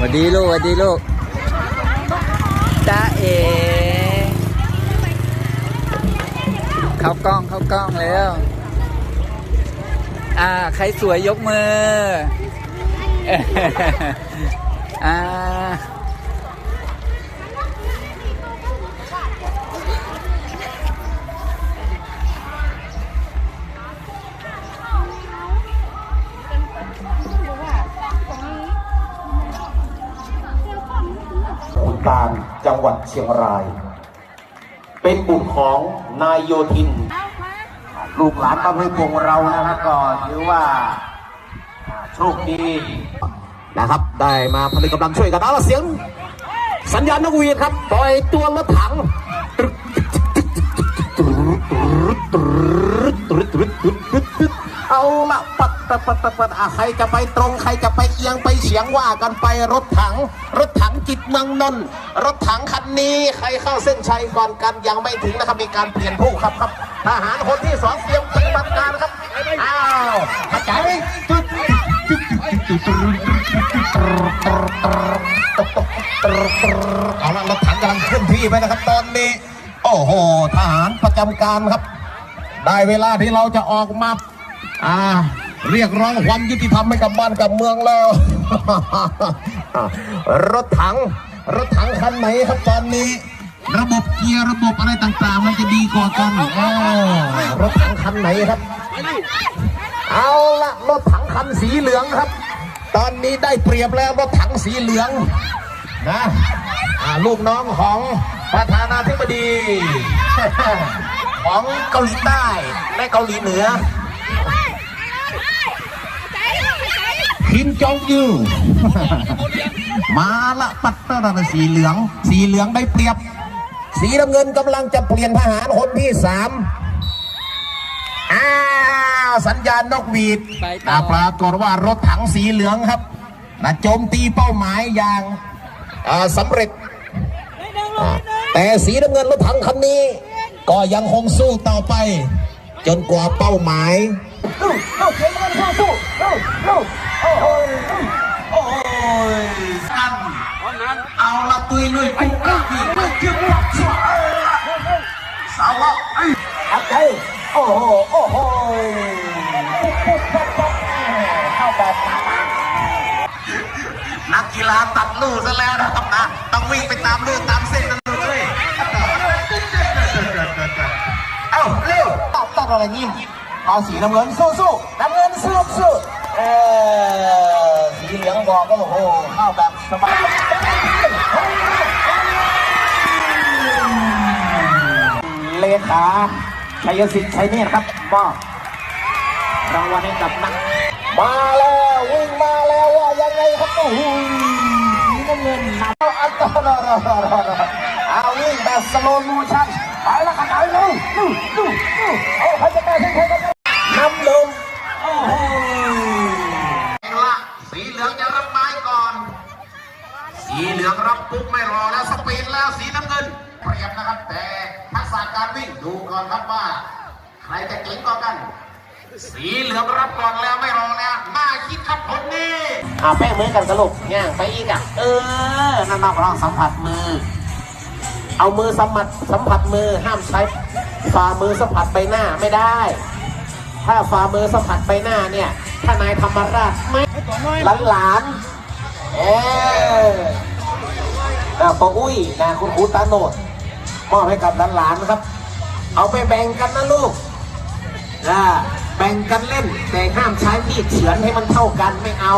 วัสดีลูกสวัสดีลูกจ้าเอเข้ากล้องเข้ากล้องแล้ว อ่า ใครสวยยกมือ อ่า จังหวัดเชียงราย เป็นบุตรของนายโยธิน ลูกหลานบ้านห้วยโป่งเรานะครับก็ถือว่าโชคดีนะครับ ได้มาผลิตกำลังช่วยกันเอาละเสียง สัญญาณนกหวีดครับปล่อยตัวรถถังเอาละ ปัดปัดปัดปัดใครจะไปตรงใครจะไปเอียงไปเฉียงว่ากันไปรถถัง รถถังจิตเมืองนนท์รถถังคันนี้ใครเข้าเส้นชัยก่อนกันยังไม่ถึงนะครับมีการเปลี่ยนผู้ขับครับทหารคนที่สองเตรียมปฏิบัติการครับอ้าวข้าใจไหมจุดเอาละรถถังกำลังเคลื่อนที่ไปนะครับตอนนี้ โอ้โหทหารประจำการครับ ได้เวลาที่เราจะออกมาอ่า เรียกร้องความยุติธรรมให้กับบ้านกับเมืองแล้ว รถถัง รถถังคันไหนครับตอนนี้ ระบบเกียร์ระบบอะไรต่างๆ มันจะดีกว่ากันอ่ารถถังคันไหนครับ เอาละรถถังคันสีเหลืองครับ ตอนนี้ได้เปรียบแล้วรถถังสีเหลืองนะอ่าลูกน้องของประธานาธิบดี ของเกาหลีใต้และเกาหลีเหนือ คิมจองยูมาละปัตตาร์สีเหลือง สีเหลืองได้เปรียบ สีน้ำเงินกำลังจะเปลี่ยนทหารคนที่สามอ้าวสัญญาณนกหวีดปต่ออ่าปรากฏว่ารถถังสีเหลืองครับนะโจมตีเป้าหมายอย่างอ่าสำเร็จ แต่สีน้ำเงินรถถังคันนี้ ก็ยังคงสู้ต่อไป จนกว่าเป้าหมาย โอ้ยกันเอาละตุยลุยกุ๊กกักอีกไม่เก็บหลักสวสาวะไอ้อัดใจโอ้โหโอ้โหเข้าแบบนักกีฬาตัดลู่ซะแล้วนะครับนะต้องวิ่งไปตามลู่ตามเส้นนั่นเลยเอ้าเร็วตัดอะไรนี่เอาสีน้ำเงินสู้สู้น้ำเงินสู้สู้ ออสีเหลืองบอกก็โอ้โหเข้าแบบสบายเลขาชัยสิทธิ์ชัยเนตรครับมอบรางวัลให้กับนักมาแล้ววิ่งมาแล้วว่ายังไงครับโอ้โหสีน้ำเงินนำอัตโนตรายเอาวิ่งแบบสโลว์โมชั่นไปแล้วกันไปเร็วดูดูดูเอาใครจะไปใครจะไปน้ำลมโอ้โหละสีเหลืองจะรับไม้ก่อน สีเหลืองรับปุ๊บไม่รอแล้วสปีดแล้วสีน้ำ เงินเปรียบนะครับ แต่ทักษะการวิ่งดูก่อนครับว่า ใครจะเก่งกว่ากัน สีเหลืองรับก่อนแล้วไม่รอแล้วน่าคิดครับคนนี้อ่าแป้งมือกันกระลุกย่างไปอีกอะเออนั่นนักร้องสัมผัสมือ เอามือสัมผัสสัมผัสมือห้ามใช้ฝ่ามือสัมผัสใบหน้าไม่ได้ ถ้าฝ่ามือสัมผัสใบหน้าเนี่ย ถ้านายธรรมราชไม่หลานหลานๆเออนะปออุ้ยนะคุณครูตาโนด มอบให้กับหลานหลานๆนะครับ เอาไปแบ่งกันนะลูกนะแบ่งกันเล่นแต่ห้ามใช้มีดเฉือนให้มันเท่ากันไม่เอา